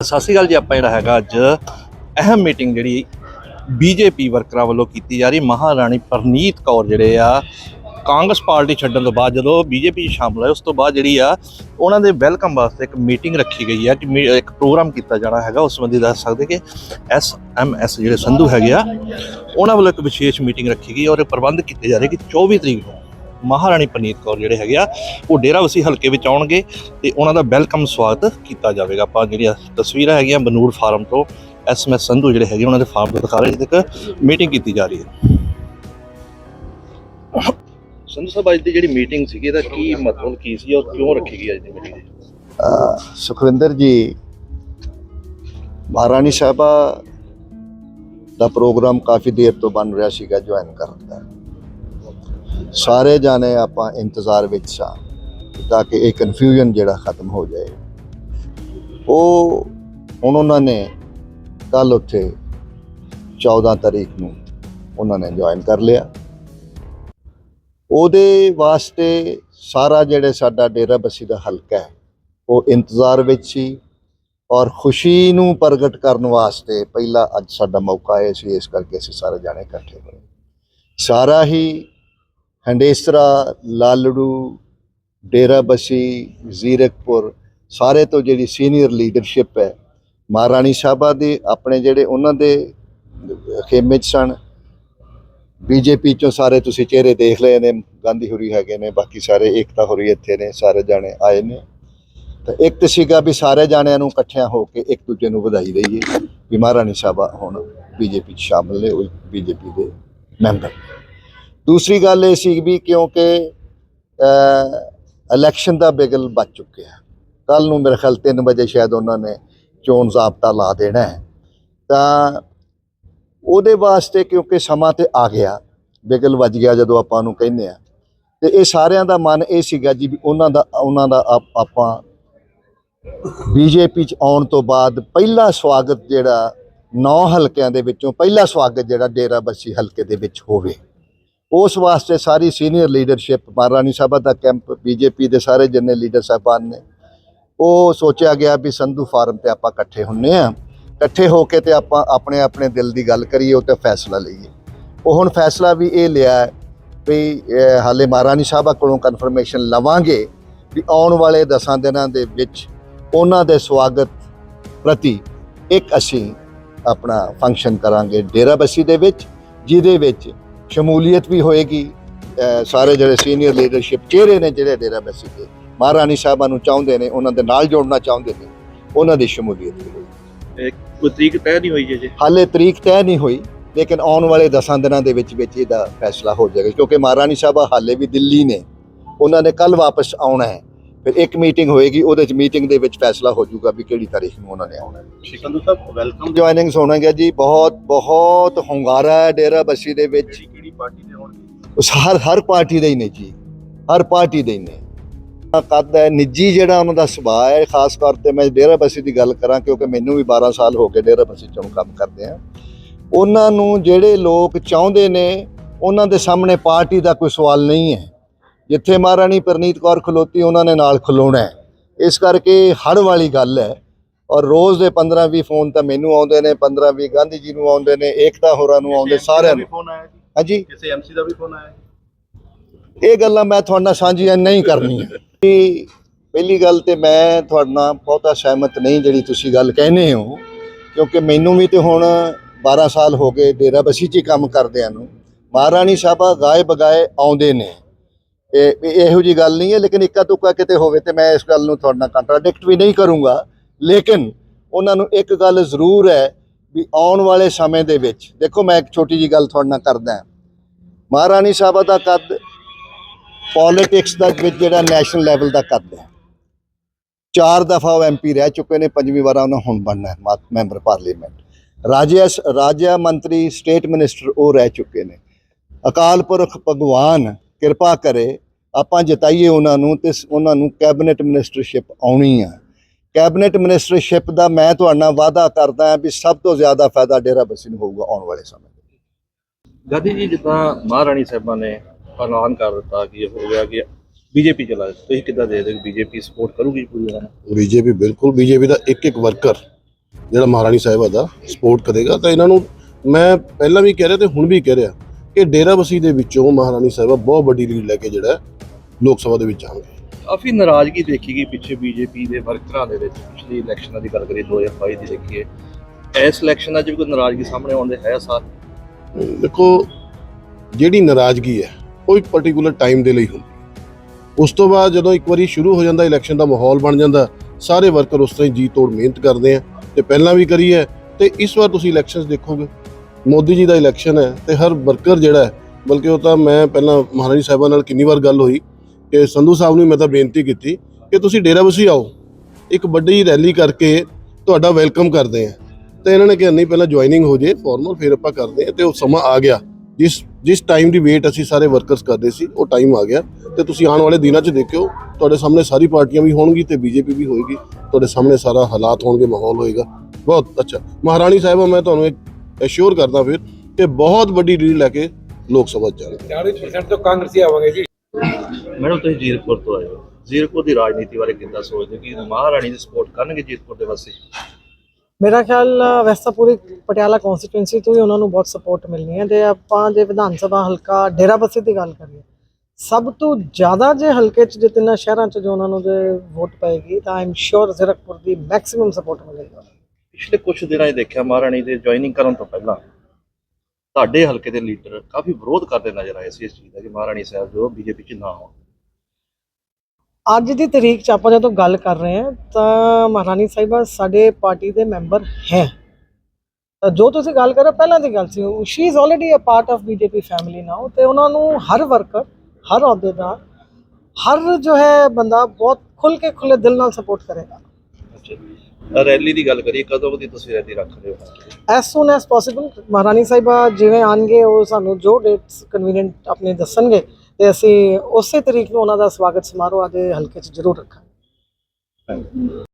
ਸਤਿ ਸ਼੍ਰੀ ਅਕਾਲ ਜੀ, ਆਪਾਂ ਜਿਹੜਾ ਹੈਗਾ ਅੱਜ ਅਹਿਮ ਮੀਟਿੰਗ ਜਿਹੜੀ ਬੀਜੇਪੀ ਵਰਕਰਾਂ ਵੱਲੋਂ ਕੀਤੀ ਜਾ ਰਹੀ, ਮਹਾਰਾਣੀ ਪਰਨੀਤ ਕੌਰ ਜਿਹੜੇ ਆ, ਕਾਂਗਰਸ ਪਾਰਟੀ ਛੱਡਣ ਤੋਂ ਬਾਅਦ ਜਦੋਂ ਬੀਜੇਪੀ ਸ਼ਾਮਲ ਹੋਏ, ਉਸ ਤੋਂ ਬਾਅਦ ਜਿਹੜੀ ਆ, ਉਹਨਾਂ ਦੇ ਵੈਲਕਮ ਵਾਸਤੇ ਇੱਕ ਮੀਟਿੰਗ ਰੱਖੀ ਗਈ ਆ ਕਿ ਮੀ- ਇੱਕ ਪ੍ਰੋਗਰਾਮ ਕੀਤਾ ਜਾਣਾ ਹੈਗਾ, ਉਸ ਸੰਬੰਧੀ ਦੱਸ ਸਕਦੇ ਕਿ ਐਸ ਐਮ ਐਸ ਜਿਹੜੇ ਸੰਧੂ ਹੈਗੇ ਆ, ਉਹਨਾਂ ਵੱਲੋਂ ਇੱਕ ਵਿਸ਼ੇਸ਼ ਮੀਟਿੰਗ ਰੱਖੀ ਗਈ ਔਰ ਪ੍ਰਬੰਧ ਕੀਤੇ ਜਾ ਰਹੇ ਕਿ 24 ਤਰੀਕ ਨੂੰ ਮਹਾਰਾਣੀ ਪਨੀਤ ਕੌਰ ਜਿਹੜੇ ਹੈਗੇ ਆ, ਉਹ ਡੇਰਾਵਸੀ ਹਲਕੇ ਵਿੱਚ ਆਉਣਗੇ ਤੇ ਉਹਨਾਂ ਦਾ ਵੈਲਕਮ ਸਵਾਗਤ ਕੀਤਾ ਜਾਵੇਗਾ। ਆਪਾਂ ਜਿਹੜੀਆਂ ਤਸਵੀਰਾਂ ਹੈਗੀਆਂ ਬਨੂੜ ਫਾਰਮ ਤੋਂ ਐਸਐਮਐਸ ਸੰਧੂ ਜਿਹੜੇ ਹੈਗੇ, ਉਹਨਾਂ ਦੇ ਫਾਰਮ ਤੋਂ ਦਿਖਾ ਰਹੇ ਜਿੱਥੇ ਇੱਕ ਮੀਟਿੰਗ ਕੀਤੀ ਜਾ ਰਹੀ ਹੈ। ਸੰਧੂ ਸਾਹਿਬ, ਅੱਜ ਦੀ ਜਿਹੜੀ ਮੀਟਿੰਗ ਸੀਗੀ, ਇਹਦਾ ਕੀ ਮਤਲਬ, ਕੀ ਸੀ ਔਰ ਕਿਉਂ ਰੱਖੀ ਗਈ ਅੱਜ ਦੀ ਮੀਟਿੰਗ ਸੁਖਵਿੰਦਰ ਜੀ, ਮਹਾਰਾਣੀ ਸਾਹਿਬਾ ਦਾ ਪ੍ਰੋਗਰਾਮ ਕਾਫੀ ਦੇਰ ਤੋਂ ਬਣ ਰਿਹਾ ਸੀਗਾ, ਜੁਆਇਨ ਕਰਨ ਦਾ। ਸਾਰੇ ਜਾਣੇ ਆਪਾਂ ਇੰਤਜ਼ਾਰ ਵਿੱਚ ਸਾਂ ਤਾਂ ਕਿ ਇਹ ਕਨਫਿਊਜ਼ਨ ਜਿਹੜਾ ਖਤਮ ਹੋ ਜਾਏ। ਉਹ ਹੁਣ ਉਹਨਾਂ ਨੇ ਕੱਲ ਉੱਥੇ 14 ਤਾਰੀਖ ਨੂੰ ਉਹਨਾਂ ਨੇ ਜੁਆਇਨ ਕਰ ਲਿਆ। ਉਹਦੇ ਵਾਸਤੇ ਸਾਰਾ ਜਿਹੜੇ ਸਾਡਾ ਡੇਰਾ ਬੱਸੀ ਦਾ ਹਲਕਾ ਹੈ, ਉਹ ਇੰਤਜ਼ਾਰ ਵਿੱਚ ਸੀ ਔਰ ਖੁਸ਼ੀ ਨੂੰ ਪ੍ਰਗਟ ਕਰਨ ਵਾਸਤੇ ਪਹਿਲਾ ਅੱਜ ਸਾਡਾ ਮੌਕਾ ਹੈ ਸੀ, ਇਸ ਕਰਕੇ ਅਸੀਂ ਸਾਰੇ ਜਾਣੇ ਇਕੱਠੇ ਹੋਏ। ਸਾਰਾ ਹੀ ਹੰਡੇਸਰਾ ਲਾਲੜੂ ਡੇਰਾਬਸੀ ਜ਼ੀਰਕਪੁਰ ਸਾਰੇ ਤੋਂ ਜਿਹੜੀ ਸੀਨੀਅਰ ਲੀਡਰਸ਼ਿਪ ਹੈ, ਮਹਾਰਾਣੀ ਸਾਹਿਬਾ ਦੇ, ਆਪਣੇ ਜਿਹੜੇ ਉਹਨਾਂ ਦੇ ਖੇਮੇ 'ਚ ਸਨ, ਬੀਜੇਪੀ ਚੋਂ ਸਾਰੇ ਤੁਸੀਂ ਚਿਹਰੇ ਦੇਖ ਲਏ ਨੇ, ਗਾਂਧੀ ਹੋਰੀ ਹੈਗੇ ਨੇ, ਬਾਕੀ ਸਾਰੇ ਏਕਤਾ ਹੋਰੀ ਇੱਥੇ ਨੇ, ਸਾਰੇ ਜਾਣੇ ਆਏ ਨੇ। ਤਾਂ ਇੱਕ ਤਾਂ ਸੀਗਾ ਵੀ ਸਾਰੇ ਜਾਣਿਆਂ ਨੂੰ ਇਕੱਠਿਆਂ ਹੋ ਕੇ ਇੱਕ ਦੂਜੇ ਨੂੰ ਵਧਾਈ ਦਈਏ, ਵੀ ਮਹਾਰਾਣੀ ਸਾਹਿਬਾ ਹੁਣ ਬੀਜੇਪੀ 'ਚ ਸ਼ਾਮਲ ਨੇ, ਉਹ ਬੀਜੇਪੀ ਦੇ ਮੈਂਬਰ ਦੂਸਰੀ ਗੱਲ ਇਹ ਸੀ ਵੀ ਕਿਉਂਕਿ ਇਲੈਕਸ਼ਨ ਦਾ ਬਿਗਲ ਵੱਜ ਚੁੱਕਿਆ ਕੱਲ ਨੂੰ ਮੇਰੇ ਖਿਆਲ 3 ਵਜੇ ਸ਼ਾਇਦ ਉਹਨਾਂ ਨੇ ਚੋਣ ਜ਼ਾਬਤਾ ਲਾ ਦੇਣਾ ਹੈ। ਤਾਂ ਉਹਦੇ ਵਾਸਤੇ ਕਿਉਂਕਿ ਸਮਾਂ ਤੇ ਆ ਗਿਆ, ਬਿਗਲ ਵੱਜ ਗਿਆ ਜਦੋਂ ਆਪਾਂ ਨੂੰ ਕਹਿੰਦੇ ਆ। ਤੇ ਇਹ ਸਾਰਿਆਂ ਦਾ ਮਨ ਇਹ ਸੀਗਾ ਜੀ ਵੀ ਉਹਨਾਂ ਦਾ ਉਹਨਾਂ ਦਾ ਆਪ- ਆਪਾਂ ਬੀਜੇਪੀ ਚ ਆਉਣ ਤੋਂ ਬਾਅਦ ਪਹਿਲਾ ਸਵਾਗਤ ਜਿਹੜਾ ਨੌ ਹਲਕਿਆਂ ਦੇ ਵਿੱਚੋਂ ਪਹਿਲਾ ਸਵਾਗਤ ਜਿਹੜਾ ਡੇਰਾ ਬੱਸੀ ਹਲਕੇ ਦੇ ਵਿੱਚ ਹੋਵੇ। ਉਸ ਵਾਸਤੇ ਸਾਰੀ ਸੀਨੀਅਰ ਲੀਡਰਸ਼ਿਪ ਮਹਾਰਾਣੀ ਸਾਹਿਬਾ ਦਾ ਕੈਂਪ ਬੀਜੇਪੀ ਦੇ ਸਾਰੇ ਜਿੰਨੇ ਲੀਡਰ ਸਾਹਿਬਾਨ ਨੇ, ਉਹ ਸੋਚਿਆ ਗਿਆ ਵੀ ਸੰਧੂ ਫਾਰਮ ਤੇ ਆਪਾਂ ਇਕੱਠੇ ਹੁੰਨੇ ਆ। ਇਕੱਠੇ ਹੋ ਕੇ ਤੇ ਆਪਾਂ ਆਪਣੇ ਆਪਣੇ ਦਿਲ ਦੀ ਗੱਲ ਕਰੀਏ, ਉਹ ਤੇ ਫੈਸਲਾ ਲਈਏ। ਉਹ ਹੁਣ ਫੈਸਲਾ ਵੀ ਇਹ ਲਿਆ ਵੀ ਹਾਲੇ ਮਹਾਰਾਣੀ ਸਾਹਿਬਾ ਕੋਲੋਂ ਕਨਫਰਮੇਸ਼ਨ ਲਵਾਂਗੇ ਵੀ ਆਉਣ ਵਾਲੇ 10 ਦਿਨਾਂ ਦੇ ਵਿੱਚ ਉਹਨਾਂ ਦੇ ਸਵਾਗਤ ਪ੍ਰਤੀ ਇੱਕ ਅਸੀਂ ਆਪਣਾ ਫੰਕਸ਼ਨ ਕਰਾਂਗੇ ਡੇਰਾਬੱਸੀ ਦੇ ਵਿੱਚ, ਜਿਹਦੇ ਵਿੱਚ ਸ਼ਮੂਲੀਅਤ ਵੀ ਹੋਏਗੀ। ਸਾਰੇ ਜਿਹੜੇ ਸੀਨੀਅਰ ਲੀਡਰਸ਼ਿਪ ਚਿਹਰੇ ਨੇ ਜਿਹੜੇ ਡੇਰਾ ਬੱਸੀ ਦੇ ਮਹਾਰਾਣੀ ਸਾਹਿਬਾਂ ਨੂੰ ਚਾਹੁੰਦੇ ਨੇ ਉਹਨਾਂ ਦੇ ਨਾਲ ਜੋੜਨਾ ਚਾਹੁੰਦੇ ਨੇ ਉਹਨਾਂ ਦੀ ਸ਼ਮੂਲੀਅਤ ਵੀ ਹੋਏਗੀ ਇਹ ਕੋਈ ਤਰੀਕ ਤੈਅ ਨਹੀਂ ਹੋਈ ਜੀ ਹਾਲੇ ਤਰੀਕ ਤੈਅ ਨਹੀਂ ਹੋਈ ਲੇਕਿਨ ਆਉਣ ਵਾਲੇ 10 ਦਿਨਾਂ ਦੇ ਵਿੱਚ ਵਿੱਚ ਇਹਦਾ ਫੈਸਲਾ ਹੋ ਜਾਏਗਾ ਕਿਉਂਕਿ ਮਹਾਰਾਣੀ ਸਾਹਿਬਾ ਹਾਲੇ ਵੀ ਦਿੱਲੀ ਨੇ ਉਹਨਾਂ ਨੇ ਕੱਲ ਵਾਪਸ ਆਉਣਾ ਹੈ। ਫਿਰ ਇੱਕ ਮੀਟਿੰਗ ਹੋਏਗੀ ਉਹਦੇ ਚ ਮੀਟਿੰਗ ਦੇ ਵਿੱਚ ਫੈਸਲਾ ਹੋ ਜਾਊਗਾ ਵੀ ਕਿਹੜੀ ਤਾਰੀਖ ਨੂੰ ਉਹਨਾਂ ਨੇ ਆਉਣਾ ਹੈ। ਸੰਧੂ ਸਾਹਿਬ ਵੈਲਕਮ ਜੁਆਇਨਿੰਗਸ ਹੋਣਗੇ ਜੀ ਬਹੁਤ ਬਹੁਤ ਹੁੰਗਾਰਾ ਹੈ ਡੇਰਾ ਬੱਸੀ ਦੇ ਵਿੱਚ। ਪਾਰਟੀ ਦੇ ਹੋਣਗੇ। ਹਰ ਹਰ ਪਾਰਟੀ ਦੇ ਹੀ ਨੇ ਜੀ। ਹਰ ਪਾਰਟੀ ਦੇ ਹੀ ਨੇ। ਕੱਦ ਹੈ ਨਿੱਜੀ ਜਿਹੜਾ ਉਹਨਾਂ ਦਾ ਸੁਭਾਅ ਹੈ ਖਾਸ ਤੌਰ ਤੇ ਮੈਂ ਡੇਰਾ ਬੱਸੀ ਦੀ ਗੱਲ ਕਰਾਂ ਕਿਉਂਕਿ ਮੈਨੂੰ ਵੀ 12 ਸਾਲ ਹੋ ਗਏ ਡੇਰਾ ਬੱਸੀ ਚੋਂ ਕੰਮ ਕਰਦੇ ਆ। ਉਹਨਾਂ ਨੂੰ ਜਿਹੜੇ ਲੋਕ ਚਾਹੁੰਦੇ ਨੇ ਉਹਨਾਂ ਦੇ ਸਾਹਮਣੇ ਪਾਰਟੀ ਦਾ ਕੋਈ ਸਵਾਲ ਨਹੀਂ ਹੈ। ਜਿੱਥੇ ਮਹਾਰਾਣੀ ਪ੍ਰਨੀਤ ਕੌਰ ਖਲੋਤੀ ਉਹਨਾਂ ਨੇ ਨਾਲ ਖਲੋਣਾ ਹੈ। ਇਸ ਕਰਕੇ ਹੜ ਵਾਲੀ ਗੱਲ ਹੈ। ਔਰ ਰੋਜ਼ ਦੇ 15 20 ਫੋਨ ਤਾਂ ਮੈਨੂੰ ਆਉਂਦੇ ਨੇ 15 20 ਗਾਂਧੀ ਜੀ ਨੂੰ ਆਉਂਦੇ ਨੇ ਏਕਤਾ ਹੋਰਾਂ ਨੂੰ ਆਉਂਦੇ ਸਾਰਿਆਂ ਨੂੰ। ਹਾਂਜੀ। ਕਿਸੇ ਐਮਸੀ ਦਾ ਵੀ ਫੋਨ ਆਇਆ? ਇਹ ਗੱਲਾਂ ਮੈਂ ਤੁਹਾਡੇ ਨਾਲ ਸਾਂਝੀਆਂ ਨਹੀਂ ਕਰਨੀਆਂ। ਕਿ ਪਹਿਲੀ ਗੱਲ ਤੇ ਮੈਂ ਤੁਹਾਡੇ ਨਾਲ ਬਹੁਤਾ ਸਹਿਮਤ ਨਹੀਂ ਜਿਹੜੀ ਤੁਸੀਂ ਗੱਲ ਕਹਿੰਦੇ ਹੋ ਕਿਉਂਕਿ ਮੈਨੂੰ ਵੀ ਤੇ ਹੁਣ 12 ਸਾਲ ਹੋ ਗਏ ਡੇਰਾ ਬਸੀ 'ਚ ਕੰਮ ਕਰਦਿਆਂ ਨੂੰ। ਮਹਾਰਾਣੀ ਸਾਹਿਬਾ ਗਾਏ ਬਗਾਏ ਆਉਂਦੇ ਨੇ। ਇਹ ਇਹ- ਇਹੋ ਜੀ ਗੱਲ ਨਹੀਂ ਹੈ ਲੇਕਿਨ ਇੱਕਾ ਤੁੱਕਾ ਕਿਤੇ ਹੋਵੇ ਤੇ ਮੈਂ ਇਸ ਗੱਲ ਨੂੰ ਤੁਹਾਡੇ ਨਾਲ ਕੰਟਰਾਡਿਕਟ ਵੀ ਨਹੀਂ ਕਰੂੰਗਾ। ਲੇਕਿਨ ਉਹਨਾਂ ਨੂੰ ਇੱਕ ਗੱਲ ਜ਼ਰੂਰ ਹੈ ਵੀ ਆਉਣ ਵਾਲੇ ਸਮੇਂ ਦੇ ਵਿੱਚ, ਦੇਖੋ ਮੈਂ ਇੱਕ ਛੋਟੀ ਜੀ ਗੱਲ ਤੁਹਾਡੇ ਨਾਲ ਕਰਦਾ ਮਹਾਰਾਣੀ ਸਾਹਿਬਾ ਦਾ ਕੱਦ ਪੋਲਿਟਿਕਸ ਦਾ ਵਿੱਚ ਜਿਹੜਾ ਨੈਸ਼ਨਲ ਲੈਵਲ ਦਾ ਕੱਦ ਹੈ। ਚਾਰ ਦਫਾ ਉਹ ਐਮਪੀ ਰਹਿ ਚੁੱਕੇ ਨੇ, ਪੰਜਵੀਂ ਵਾਰ ਉਹਨਾਂ ਹੁਣ ਬਣਨਾ ਮਾ- ਮੈਂਬਰ ਪਾਰਲੀਮੈਂਟ ਰਾਜਿਆ ਰਾਜਿਆ ਮੰਤਰੀ ਸਟੇਟ ਮਿਨਿਸਟਰ ਉਹ ਰਹਿ ਚੁੱਕੇ ਨੇ। ਅਕਾਲ ਪੁਰਖ ਭਗਵਾਨ, ਕਿਰਪਾ ਕਰੇ, ਆਪਾਂ ਜਿਤਾਈਏ ਉਹਨਾਂ ਨੂੰ ਤੇ ਉਹਨਾਂ ਨੂੰ ਕੈਬਨਿਟ ਮਿਨਿਸਟਰਸ਼ਿਪ ਆਉਣੀ ਆ। ਕੈਬਨਿਟ ਮਿਨਿਸਟਰਸ਼ਿਪ ਦਾ ਮੈਂ ਤੁਹਾਡੇ ਵਾਅਦਾ ਕਰਦਾ ਹਾਂ ਵੀ ਸਭ ਤੋਂ ਜ਼ਿਆਦਾ ਫਾਇਦਾ ਡੇਰਾ ਬੱਸੀ ਨੂੰ ਹੋਊਗਾ ਆਉਣ ਵਾਲੇ ਸਮੇਂ ਵਿੱਚ। ਗਾਂਧੀ ਜੀ ਜਿੱਦਾਂ ਮਹਾਰਾਣੀ ਸਾਹਿਬਾਂ ਨੇ ਐਲਾਨ ਕਰ ਦਿੱਤਾ ਕਿ ਇਹ ਹੋ ਗਿਆ ਕਿ ਬੀਜੇਪੀ ਚਲਾ ਤੁਸੀਂ ਕਿੱਦਾਂ ਦੇ ਦੇ ਬੀਜੇਪੀ ਸਪੋਰਟ ਕਰੂਗੀ ਪੂਰੀ ਤਰ੍ਹਾਂ ਬੀਜੇਪੀ ਬਿਲਕੁਲ ਬੀਜੇਪੀ ਦਾ ਇੱਕ ਇੱਕ ਵਰਕਰ ਜਿਹੜਾ ਮਹਾਰਾਣੀ ਸਾਹਿਬਾ ਦਾ ਸਪੋਰਟ ਕਰੇਗਾ। ਤਾਂ ਇਹਨਾਂ ਨੂੰ ਮੈਂ ਪਹਿਲਾਂ ਵੀ ਕਹਿ ਰਿਹਾ ਤੇ ਹੁਣ ਵੀ ਕਹਿ ਰਿਹਾ ਕਿ ਡੇਰਾਬੱਸੀ ਦੇ ਵਿੱਚੋਂ ਮਹਾਰਾਣੀ ਸਾਹਿਬਾ ਬਹੁਤ ਵੱਡੀ ਲੀਡ ਲੈ ਕੇ ਜਿਹੜਾ ਲੋਕ ਸਭਾ ਦੇ ਵਿੱਚ ਆਉਣਗੇ। ਕਾਫੀ ਨਾਰਾਜ਼ਗੀ ਦੇਖੀ ਗਈ ਪਿੱਛੇ ਬੀਜੇਪੀ ਦੇ ਵਰਕਰਾਂ ਦੇ ਵਿੱਚ, ਪਿਛਲੀ ਇਲੈਕਸ਼ਨਾਂ ਦੀ ਗੱਲ ਕਰੀਏ 2022 ਦੀ ਦੇਖੀਏ। ਇਸ ਇਲੈਕਸ਼ਨਾਂ 'ਚ ਵੀ ਕੋਈ ਨਾਰਾਜ਼ਗੀ ਸਾਹਮਣੇ ਆਉਂਦੇ ਹੈ ਸਾਰ? ਦੇਖੋ, ਜਿਹੜੀ ਨਾਰਾਜ਼ਗੀ ਹੈ, ਉਹ ਇੱਕ ਪਾਰਟਿਕੂਲਰ ਟਾਈਮ ਦੇ ਲਈ ਹੁੰਦੀ ਉਸ ਤੋਂ ਬਾਅਦ ਜਦੋਂ ਇੱਕ ਵਾਰੀ ਸ਼ੁਰੂ ਹੋ ਜਾਂਦਾ ਇਲੈਕਸ਼ਨ ਦਾ ਮਾਹੌਲ ਬਣ ਜਾਂਦਾ, ਸਾਰੇ ਵਰਕਰ ਉਸ ਤਰ੍ਹਾਂ ਹੀ ਜੀ ਤੋੜ ਮਿਹਨਤ ਕਰਦੇ ਆ ਤੇ ਪਹਿਲਾਂ ਵੀ ਕਰੀ ਹੈ ਤੇ ਇਸ ਵਾਰ ਤੁਸੀਂ ਇਲੈਕਸ਼ਨਸ ਦੇਖੋਗੇ। ਮੋਦੀ ਜੀ ਦਾ ਇਲੈਕਸ਼ਨ ਹੈ ਤੇ ਹਰ ਵਰਕਰ ਜਿਹੜਾ ਹੈ, ਬਲਕਿ ਉਹ ਤਾਂ ਮੈਂ ਪਹਿਲਾਂ ਮਹਾਰਾਣੀ ਸਾਹਿਬਾਂ ਨਾਲ ਕਿੰਨੀ ਵਾਰ ਗੱਲ ਹੋਈ ਕਿ ਸੰਧੂ ਸਾਹਿਬ ਨੂੰ ਮੈਂ ਤਾਂ ਬੇਨਤੀ ਕੀਤੀ ਕਿ ਤੁਸੀਂ ਡੇਰਾਬੱਸੀ ਆਓ। ਇੱਕ ਵੱਡੀ ਰੈਲੀ ਕਰਕੇ ਤੁਹਾਡਾ ਵੈਲਕਮ ਕਰਦੇ ਆ। ਤੇ ਇਹਨਾਂ ਨੇ ਕਿਹਾ, ਨਹੀਂ, ਪਹਿਲਾਂ ਜੁਆਇਨਿੰਗ ਹੋ ਜੇ ਫਾਰਮਲ ਫਿਰ ਆਪਾਂ ਕਰਦੇ ਆ ਤੇ ਉਹ ਸਮਾਂ ਆ ਗਿਆ। ਜਿਸ ਜਿਸ ਟਾਈਮ ਦੀ ਵੇਟ ਅਸੀਂ ਸਾਰੇ ਵਰਕਰਸ ਕਰਦੇ ਸੀ, ਉਹ ਟਾਈਮ ਆ ਗਿਆ। ਤੇ ਤੁਸੀਂ ਆਉਣ ਵਾਲੇ ਦਿਨਾਂ 'ਚ ਦੇਖਿਓ, ਤੁਹਾਡੇ ਸਾਹਮਣੇ ਸਾਰੀ ਪਾਰਟੀਆਂ ਵੀ ਹੋਣਗੀ ਤੇ ਬੀਜੇਪੀ ਵੀ ਹੋਏਗੀ। ਤੁਹਾਡੇ ਸਾਹਮਣੇ ਸਾਰਾ ਹਾਲਾਤ ਹੋਣਗੇ, ਮਾਹੌਲ ਹੋਏਗਾ। ਬਹੁਤ ਅੱਛਾ। ਮਹਾਰਾਣੀ ਸਾਹਿਬਾ, ਮੈਂ ਤੁਹਾਨੂੰ ਇੱਕ ਐਸ਼ੋਰ ਕਰਦਾ ਫਿਰ ਕਿ ਬਹੁਤ ਵੱਡੀ ਡੀਲ ਲੈ ਕੇ ਲੋਕ ਸਭਾ 'ਚ ਜਾਣਗੇ। 40% ਤੋਂ ਕਾਂਗਰਸੀ ਆਵਾਂਗੇ ਜੀ। ਮੈਡਮ ਤੁਸੀਂ ਜੀਰਕਪੁਰ ਤੋਂ ਆਏ ਹੋ। ਜੀਰਕਪੁਰ ਦੀ ਰਾਜਨੀਤੀ ਬਾਰੇ ਕਿੱਦਾਂ ਸੋਚਦੇ ਹੋ? ਕਿ ਮਹਾਰਾਣੀ ਦੀ ਸਪੋਰਟ ਕਰਨਗੇ ਜੀਰਕਪੁਰ ਦੇ ਵਾਸੀ? ਮੇਰਾ ਖਿਆਲ ਵੈਸੇ ਪੂਰੀ ਪਟਿਆਲਾ ਕਨਸਟੀਟੁਐਂਸੀ ਤੋਂ ਹੀ ਉਹਨਾਂ ਨੂੰ ਬਹੁਤ ਸਪੋਰਟ ਮਿਲਣੀ ਹੈ। ਤੇ ਆਪਾਂ ਜੇ ਵਿਧਾਨ ਸਭਾ ਹਲਕਾ ਡੇਰਾਬੱਸੀ ਦੀ ਗੱਲ ਕਰੀਏ ਸਭ ਤੋਂ ਜ਼ਿਆਦਾ ਜੇ ਹਲਕੇ ਚ ਜੇ ਤਿੰਨਾਂ ਸ਼ਹਿਰਾਂ ਚ ਜੋ ਉਹਨਾਂ ਨੂੰ ਜੇ ਵੋਟ ਪਏਗੀ ਤਾਂ ਆਮ ਸ਼ੋਰ ਜ਼ੀਰਕਪੁਰ ਦੀ ਮੈਕਸਿਮਮ ਸਪੋਰਟ ਮਿਲੇਗੀ। ਪਿਛਲੇ ਕੁਝ ਦਿਨਾਂ 'ਚ ਦੇਖਿਆ ਮਹਾਰਾਣੀ ਦੇ ਜੁਆਇਨਿੰਗ ਕਰਨ ਤੋਂ ਪਹਿਲਾਂ ਤੁਹਾਡੇ ਹਲਕੇ ਦੇ ਲੀਡਰ ਕਾਫੀ ਵਿਰੋਧ ਕਰਦੇ ਨਜ਼ਰ ਆਏ ਸੀ ਇਸ ਚੀਜ਼ ਦਾ ਕਿ ਮਹਾਰਾਣੀ ਸਾਹਿਬ ਜੋ ਬੀਜੇਪੀ 'ਚ ਨਾ ਹੋਣ ਅੱਜ ਦੀ ਤਰੀਕ ਚ ਆਪਾਂ ਜਦੋਂ ਗੱਲ ਕਰ ਰਹੇ ਹਾਂ ਤਾਂ ਮਹਾਰਾਣੀ ਸਾਹਿਬਾ ਸਾਡੇ ਪਾਰਟੀ ਦੇ ਮੈਂਬਰ ਹੈ। ਜੋ ਤੁਸੀਂ ਗੱਲ ਕਰ ਰਹੇ ਪਹਿਲਾਂ ਦੀ ਗੱਲ ਸੀ she is already a part of BJP family now ਤੇ ਉਹਨਾਂ ਨੂੰ ਹਰ ਵਰਕਰ ਹਰ ਅਹੁਦੇਦਾਰ ਹਰ ਜੋ ਹੈ ਬੰਦਾ ਬਹੁਤ ਖੁੱਲ ਕੇ ਖੁੱਲੇ ਦਿਲ ਨਾਲ ਸਪੋਰਟ ਕਰੇਗਾ। ਰੈਲੀ ਦੀ ਗੱਲ ਕਰੀਏ ਕਦੋਂ ਦੀ ਤੁਸੀਂ ਰੈਲੀ ਰੱਖ ਰਹੇ ਹੋ? ਐਸ ਸੂਨ ਐਸ ਪੋਸੀਬਲ ਮਹਾਰਾਣੀ ਸਾਹਿਬਾ ਜਿਵੇਂ ਆਣਗੇ ਉਹ ਸਾਨੂੰ ਜੋ ਡੇਟਸ ਕਨਵੀਨੀਅੰਟ ਆਪਣੇ ਦੱਸਣਗੇ ਤੇ ਅਸੀਂ ਉਸੇ ਤਰੀਕ ਨੂੰ ਉਹਨਾਂ ਦਾ ਸਵਾਗਤ ਸਮਾਰੋਹ ਆਦੇ ਹਲਕੇ 'ਚ ਜ਼ਰੂਰ ਰੱਖਾਂਗੇ।